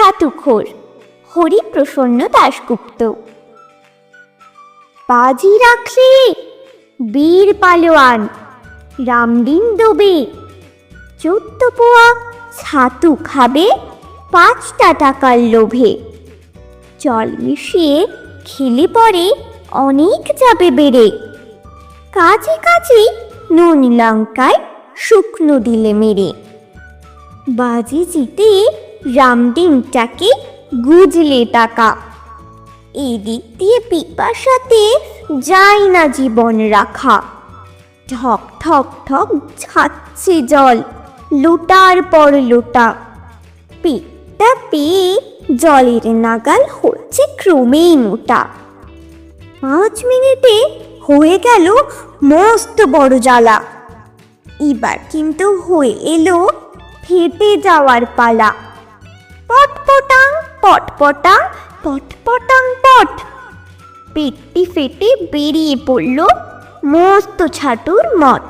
ছাতুখোর হরিপ্রসন্ন দাশগুপ্ত। বাজি রাখলে বীর পালোয়ান, রামদিন দবে। চোদ্দ পোয়া ছাতু খাবে, পাঁচটা টাকার লোভে। জল মিশিয়ে খেলে পরে অনেক যাবে বেড়ে। কাজে কাজে নুন লঙ্কায় শুকনো দিলে মেরে। বাজি জিতে রামডিনটাকে গুজলে টাকা। এদিক দিয়ে পিপাসাতে যায় না জীবন রাখা। ঠক ঠক ঠক ছাচ্ছে জল, লোটার পর লোটা। পেটটা পেয়ে জলের নাগাল হচ্ছে ক্রমেই মোটা। পাঁচ মিনিটে হয়ে গেল মস্ত বড় জ্বালা। এবার কিন্তু হয়ে এলো ফেটে যাওয়ার পালা। পটপটাং পটপটাং পটপটাং পট। পেটটি ফেটে বেরিয়ে পড়ল মস্ত ছাটুর মঠ